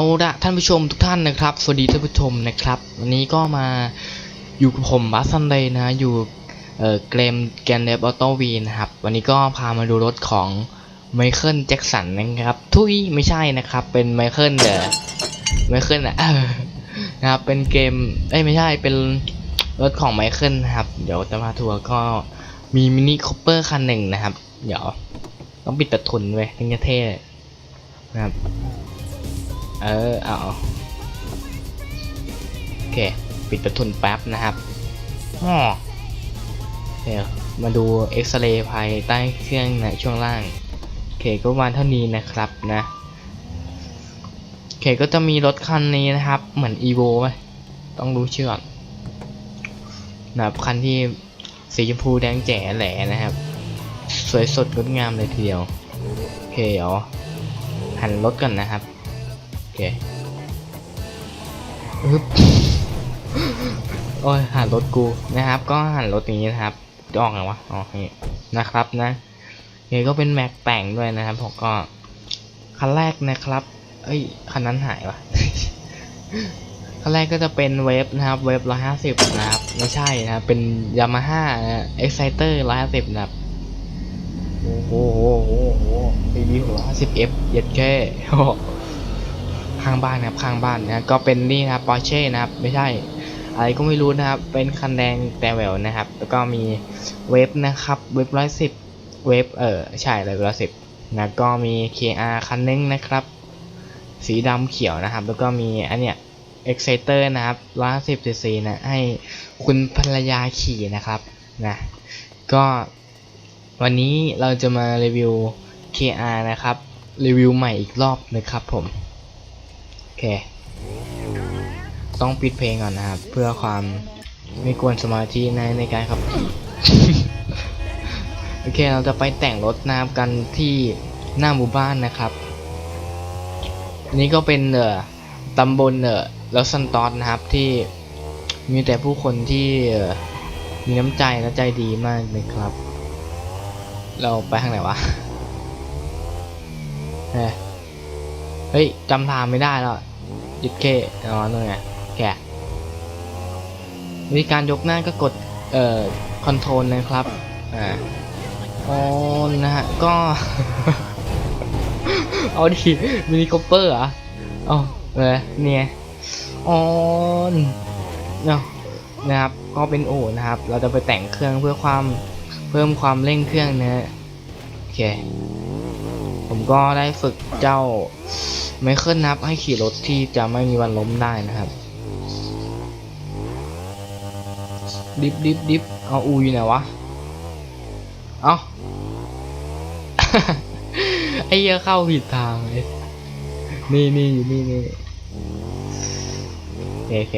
าละท่านผู้ชมทุกท่านนะครับ สวัสดีท่านผู้ชมนะครับ วันนี้ก็มาอยู่กับผมบัสซันเดย์นะอยู่เอ่อเกมแกนเดฟออโต้วีนะครับ วันนี้ก็พามาดูรถของไมเคิลแจ็คสันนะครับ ทุยไม่ใช่นะครับ เป็นไมเคิลเดอไมเคิลอะนะครับเป็นเกมเอ้ยไม่ใช่เป็นรถของไมเคิลนะครับ เดี๋ยวจะมาทัวร์ก็มีมินิคูเปอร์คันหนึ่งนะครับ เดี๋ยวต้องปิดประทุนไว้ถึงจะเท่นะครับ เออเอาโอเค ปิดประทุนแป๊บนะครับอ๋อเดี๋ยวมาดูเอ็กซเรย์ภายใต้เครื่องนะช่วงล่าง โอเคก็ประมาณเท่านี้นะครับนะโอเคก็จะมีรถคันนี้นะครับ เหมือน evo ไหมต้องรู้ชื่อก่อนนะครับคันที่สีชมพูแดงแจ๋แหลนะครับ สวยสดงดงามเลยทีเดียว โอเคเดี๋ยวหันรถก่อนนะครับโอเคอึ๊บโอ้ยหันรถกูนะครับ ก็หันรถอย่างนี้นะครับจะออกไงวะอ๋อนี่นะครับนะนี่ก็เป็นแม็กแต่งด้วยนะครับผมก็คันแรกนะครับ เอ้ยคันนั้นหายวะคันแรกก็จะเป็นเวฟนะครับ เวฟร้อยห้าสิบนะครับ ไม่ใช่นะครับเป็นยามาฮ่าเอ็กไซเตอร์ร้อยห้าสิบนะครับโอ้โหโอ้โหโอ้โหปีนี้ร้อยห้าสิบเอฟเย็ดแค่ ข้างบ้านนะครับข้างบ้านนะก็เป็นนี่นะครับปอร์เช่นะครับไม่ใช่ อะไรก็ไม่รู้นะครับ เป็นคันแดงแต่แหววนะครับ แล้วก็มีเวฟนะครับเวฟร้อยสิบเวฟเออใช่เลยร้อยสิบนะก็มี KR คันนึงนะครับ สีดำเขียวนะครับ แล้วก็มีอันเนี้ย Exciter นะครับร้อยสิบซีซีนะให้คุณภรรยาขี่นะครับนะก็วันนี้เราจะมารีวิว KR นะครับ รีวิวใหม่อีกรอบนะครับผม เค ต้องปิดเพลงก่อนนะครับ เพื่อความไม่กวนสมาธิในในการขับขี่โอเคเราจะไปแต่งรถนะครับกันที่หน้าหมู่บ้านนะครับ นี่ก็เป็นเอ่อตำบลเอ่อลอสันตอนนะครับที่มีแต่ผู้คนที่มีน้ำใจและใจดีมากเลยครับ เราไปทางไหนวะเฮ้ยจำทางไม่ได้แล้ว ยึดเคอ๋อนั่นไงแกะวิธีการยกหน้าก็กด เอ่อคอนโทรลนะครับ อ่าโอ้นะฮะ ก็ เอาดิมินิคอปเปอร์เหรอะอ๋อเออเนี่ยออนเนาะนะครับก็เป็นโอนะครับ เราจะไปแต่งเครื่องเพื่อความเพิ่มความเร่งเครื่องนะฮะโอเค ผมก็ได้ฝึกเจ้า ไมเคิลนับให้ขี่รถที่จะไม่มีวันล้มได้นะครับ ดิบดิบดิบเอาอูอยู่ไหนวะ เอาไอ้เหี้ยเข้าผิดทางเลยนี่นี่อยู่นี่นี่โอเค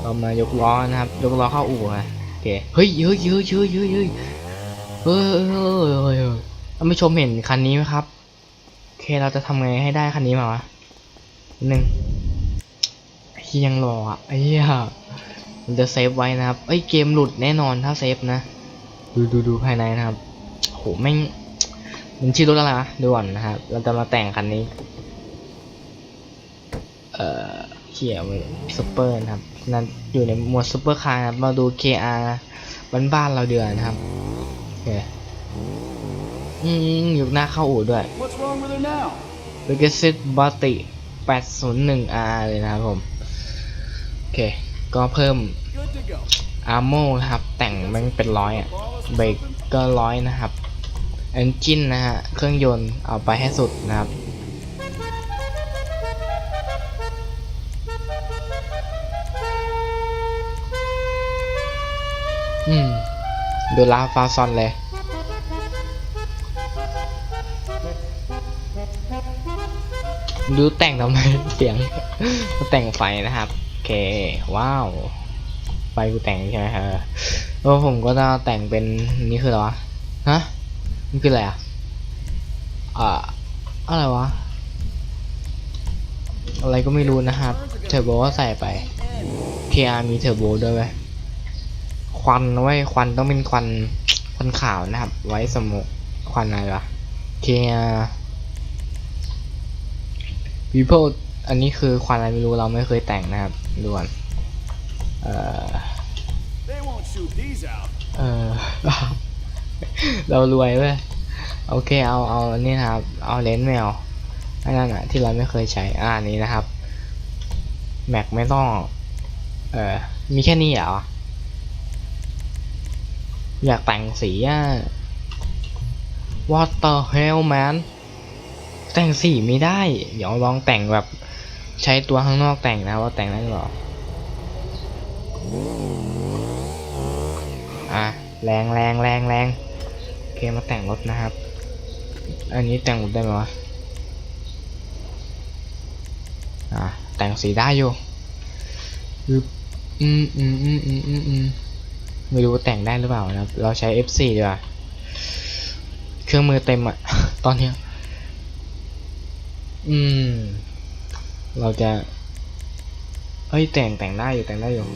เรามายกล้อนะครับ ยกล้อเข้าอู่นะโอเคเฮ้ยเฮ้ยเฮ้ยเฮ้ยเฮ้ยเฮ้ยเฮ้ยเฮ้ยเฮ้ยเฮ้ยเฮ้ยท่านผู้ชมเห็นคันนี้ไหมครับโอ เคเราจะทำไงให้ได้คันนี้มาวะนิดนึงเหี้ยยังรออะไอ้เหี้ยมันจะเซฟไว้นะครับเอ้เกมหลุดแน่นอนถ้าเซฟนะ ดูดูดูภายในนะครับโหแม่งมันชื่อรถอะไรนะดูก่อนนะครับเราจะมาแต่งคันนี้ เอ่อเขียวซูเปอร์นะครับนั่นอยู่ในหมวดซูเปอร์คาร์นะครับมาดู KR บ้านบ้านเราเดือนนะครับโอเค อืมอยู่หน้าเข้าอู่ด้วย What's wrong with her now? l e g a c y b o t i 801R เลยนะครับผม โอเค ก็เพิ่ม Good to go. อาร์โมนะครับ แต่งมันเป็นร้อยอะ เบรกก็ร้อยนะครับเอนจินนะฮะ เครื่องยนต์เอาไปให้สุดนะครับ อืม ดูลาฟาซอนเลย ดูแต่งทำไมเสียงแต่งไฟนะครับโอเคว้าวไฟกูแต่งใช่ไหมครับแล้วผมก็จะแต่งเป็นนี่คืออะไรวะฮะนี่คืออะไรอะอ่าอะไรวะอะไรก็ไม่รู้นะครับเทอร์โบก็ใส่ไป KR มีเทอร์โบด้วยไหมควันนะเว้ควันต้องเป็นควันควันขาวนะครับ ไว้สมกควันอะไรวะ KR people อันนี้คือควันอะไรไม่รู้เราไม่เคยแต่งนะครับด่วนเออ They won't shoot these out. เออเรารวยเว้ยโอเคเอาเอาอันนี้นะครับ เอาเลนส์แมวอันนั้นอะที่เราไม่เคยใช้อ่าอันนี้นะครับแม็กไม่ต้อง เออมีแค่นี้เหรออยากแต่งสีอะ What the hell man แต่งสีไม่ได้ เดี๋ยวลองแต่งแบบใช้ตัวข้างนอกแต่งนะว่าแต่งได้หรือเปล่าอะแรงแรงแรงแรงโอเคมาแต่งรถนะครับ อันนี้แต่งรถได้ไหมวะอะแต่งสีได้อยู่อืมอืมอืมอืมอืมอืมไม่รู้ว่าแต่งได้หรือเปล่านะครับ เราใช้ F4 ดีกว่า เครื่องมือเต็มอะตอนนี้ อืม เราจะ เฮ้ยแต่งแต่งได้อยู่แต่งได้อยู่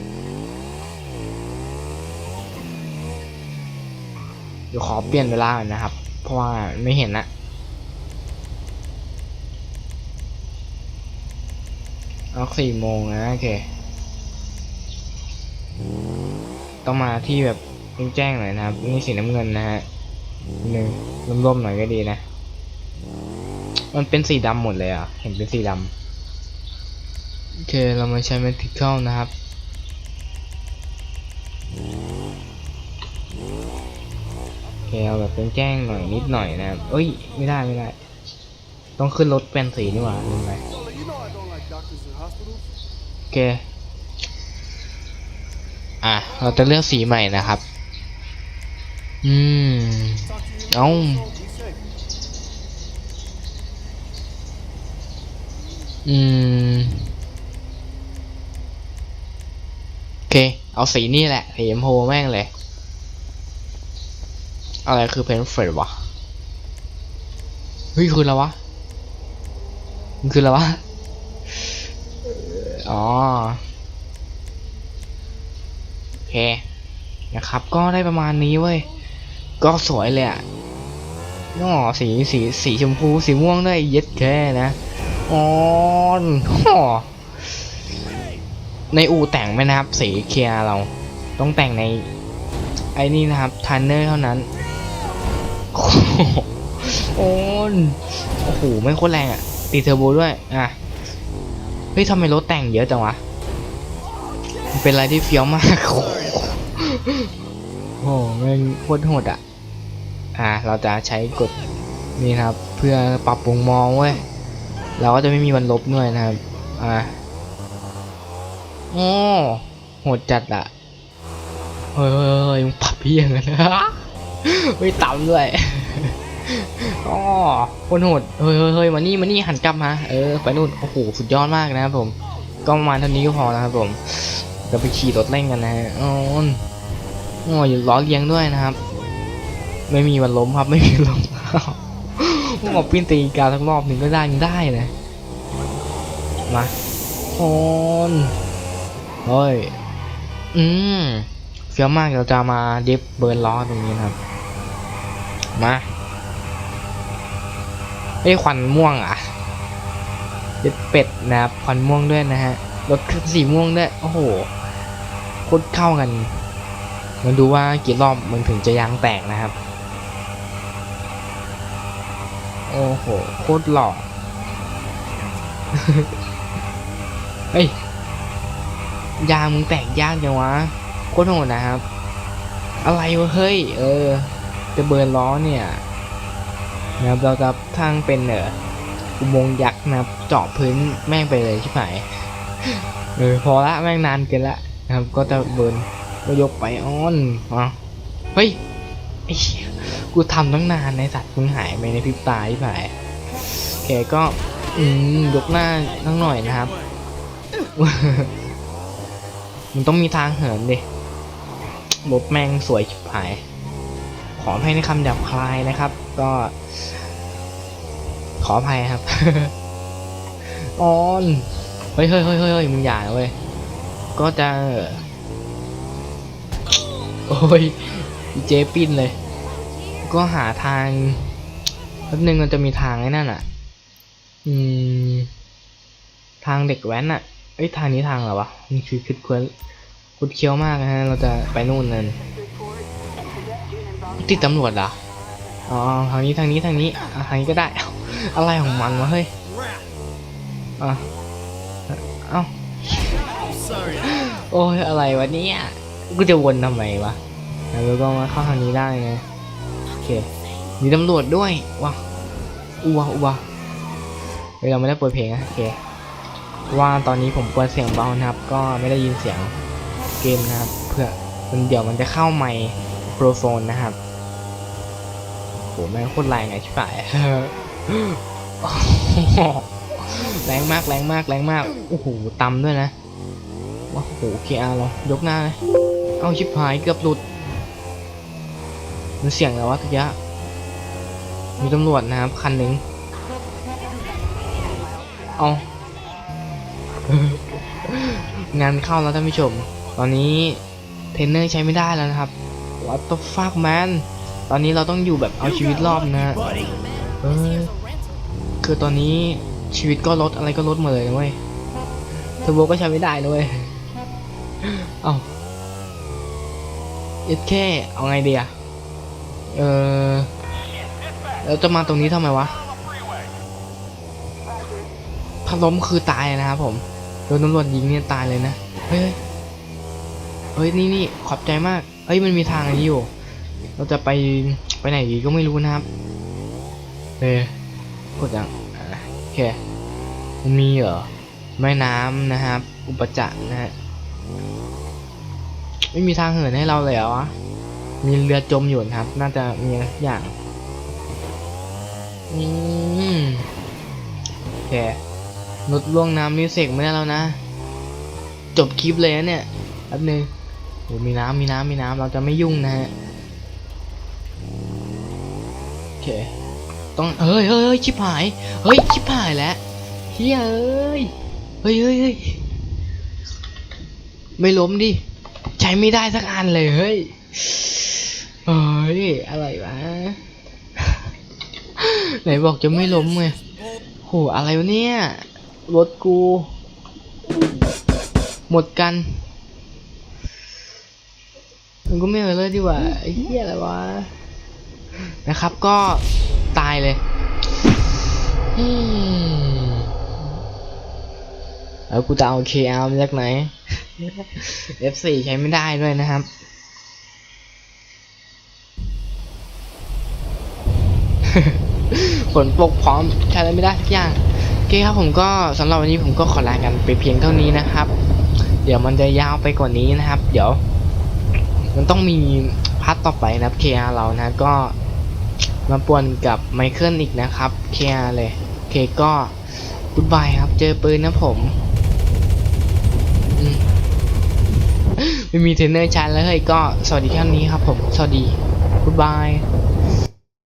เดี๋ยวขอเปลี่ยนเวลาก่อนนะครับ เพราะว่าไม่เห็นนะเอาสี่โมงนะโอเค ต้องมาที่แบบแจ้งๆหน่อยนะครับ นี่สีน้ำเงินนะฮะหนึ่งร่มๆหน่อยก็ดีนะ มันเป็นสีดำหมดเลยอะ เห็นเป็นสีดำโอเค เรามาใช้ Medical นะครับ โอเค เอาแบบเป็นแจ้งหน่อยนิดหน่อยนะครับเอ้ย ไม่ได้ไม่ได้ ต้องขึ้นรถเป็นสีนี่หว่าลืมไป Lola, you know I don't like doctors in hospitals. โอเค อะ เราจะเลือกสีใหม่นะครับ อืม Talk to you. อืมโอเค เอาสีนี่แหละสีชมพูแม่งเลย อะไรคือเพนเฟรดวะ เฮ้ย คืออะไรวะ มันคืออะไรวะ อ๋อ โอเค นะครับ ก็ได้ประมาณนี้เว้ย ก็สวยเลยอะอ๋อสีสีสีชมพูสีม่วงด้วยเย็ดแค่นะ อ๋อในอู่แต่งไหมนะครับ สีเคียเราต้องแต่งใน ไอ้นี่นะครับทันเนอร์เท่านั้น โอ้โอ้นโอ้โหไม่โคตรแรงอะตีเทอร์โบด้วย อะ เฮ้ยทำไมรถแต่งเยอะจังวะ เป็นอะไรที่เฟี้ยวมาก โอ้โหโอ้โหแม่งโคตรโหดอะ อะ เราจะใช้กดนี่นะครับ เพื่อปรับปรุงมองเว้ย เราก็จะไม่มีวันลบด้วยนะครับ อ่าโอ้โหดจัดอะเฮ้ยเฮ้ยเฮ้ยมึงปรับพี่ยังไงนะไม่ต่ำด้วยอ๋อคนโหดเฮ้ยเฮ้ยเฮ้ยมานี่มานี่หันกลับมาเออ ไปนู่น โอ้โห สุดยอดมากนะครับผม ก็ประมาณเท่านี้ก็พอนะครับผมจะไปขี่รถเล่นกันนะฮะอ๋อโอ้ยล้อเลียงด้วยนะครับ ไม่มีวันล้มครับ ไม่มีล้ม ผมบอกปิ้นตีกาสักรอบหนึ่งก็ได้ยังได้นะมาโอนเฮ้ย อืมเฟี้ยวมากเราจะมาเดิฟเบิร์นล้อตรงนี้นะครับ มาเฮ้ยควันม่วงอะเด็ดเป็ดนะครับควันม่วงด้วยนะฮะรถสีม่วงด้วย โอ้โหโคตรเข้ากันมาดูว่ากี่รอบมันถึงจะยางแตกนะครับ โอ้โห โคตรหล่อ เฮ้ย ยางมึงแตกยากจังวะ โคตรโหดนะครับ อะไรวะเฮ้ย เออ จะเบิร์นล้อเนี่ยนะครับเราจะทางเป็นเอออุโมงค์ยักษ์นะครับเจาะพื้นแม่งไปเลยใช่ไหมเออพอละแม่งนานเกินละนะครับ ก็จะเบิร์นก็ยกไปอ้อนอ๋อเฮ้ยไอ้เหี้ย กูทำตั้งนานในสัตว์มึงหายไปในพริบตาที่ผ่ายแกก็อืมยกหน้าทั้งหน่อยนะครับ มันต้องมีทางเหินดิรถแมงสวยชิบหาย ขออภัยในคำหยาบคลายนะครับ ก็ ขออภัยครับออนเฮ้ยเฮ้ยเฮ้ยเฮ้ยมึงอย่าเว้ยก็จะ โอ้ยเจปิ้นเลย ก็หาทางแป๊บนึงมันจะมีทางไอ้นั่นอะ อืม ทางเด็กแว้นอะเอ้ยทางนี้ทางเหรอวะมันคือคิดควรคุดเคี้ยวมากนะฮะ เราจะไปนู่นนั่นติดตำรวจเหรออ๋อทางนี้ทางนี้ทางนี้ทางนี้ก็ได้เอาอะไรของมันวะเฮ้ยอะเอ้าโอ้ยอะไรวะเนี่ยกูจะวนทำไมวะแล้วก็มาเข้าทางนี้ได้ไง มีตำรวจด้วยว้าอัวอัวเฮ้ยเราไม่ได้เปิดเพลงนะโอเคว่าตอนนี้ผมเปิดเสียงเบานะครับ ก็ไม่ได้ยินเสียงเกมนะครับเพื่อมันเดี๋ยวมันจะเข้าไมโครโฟนนะครับโหแม่งโคตรแรงไงชิบหายแรงมากแรงมากแรงมากโอ้โหต่ำด้วยนะว้าโหเคอาเรายกหน้าเลยเอาชิบหายเกือบหลุด มันเสียงแล้ววะตะยะ มีตำรวจนะครับคันหนึ่งเอางานเข้าแล้วท่านผู้ชม ตอนนี้เทรนเนอร์ใช้ไม่ได้แล้วนะครับ What the fuck man ตอนนี้เราต้องอยู่แบบเอาชีวิตรอดนะฮะ Buddy. เออคือตอนนี้ชีวิตก็ลดอะไรก็ลดหมดเลยนะเว้ยเทอร์โบก็ใช้ไม่ได้เว้ยเอาเอ็ดแค่เอาไงดีอะ เออแล้วจะมาตรงนี้ทำไมวะถ้าล้มคือตายนะครับผม โดนตำรวจยิงเนี่ยตายเลยนะ เฮ้ย เฮ้ย นี่นี่ขอบใจมาก เฮ้ย มันมีทางอันนี้อยู่ เราจะไปไปไหนดีก็ไม่รู้นะครับ เฮ้ยกดยังโอเคมันมีเหรอ แม่น้ำนะครับ อุปจักรนะฮะ ไม่มีทางเหินให้เราเลยเหรอวะ มีเรือจมอยู่นะครับ น่าจะมีอะไรอย่าง อืมโอเครถล่วงน้ำนี่เสกไม่ได้แล้วนะ จบคลิปเลยนะเนี่ยแป๊บนึงโอ้มีน้ำมีน้ำมีน้ำเราจะไม่ยุ่งนะฮะโอเค ต้อง เฮ้ยเฮ้ยเฮ้ยชิบหาย เฮ้ย ชิบหายแล้วเฮ้ย เฮ้ยเฮ้ยเฮ้ยไม่ล้มดิ ใช้ไม่ได้สักอันเลยเฮ้ย ฮ้ยอะไรวะ ไหนบอกจะไม่ล้มไงโหอะไรวะเนี่ย รถกู หมดกัน มันก็ไม่เออเลยดีกว่าไอ้เหี้ยอะไรวะ นะครับก็ตายเลยแล้วกูจะเอา KL มาจากไหน F4 ใช้ไม่ได้ด้วยนะครับ ฝนตกพร้อมใช้อะไรไม่ได้สักอย่างโอเคครับผมก็สำหรับวันนี้ผมก็ขอลากันไปเพียงเท่านี้นะครับ เดี๋ยวมันจะยาวไปกว่านี้นะครับ เดี๋ยว มันต้องมีพาร์ทต่อไปนะครับ KR เรานะก็มาปวนกับไมเคิลอีกนะครับ KR เลยโอเคก็กุดบายครับ เจอปืนนะผมมไม่มีเทรนเนอร์ชันแล้วเฮ้ยก็สวัสดีแค่นี้ครับผม สวัสดีกุดบาย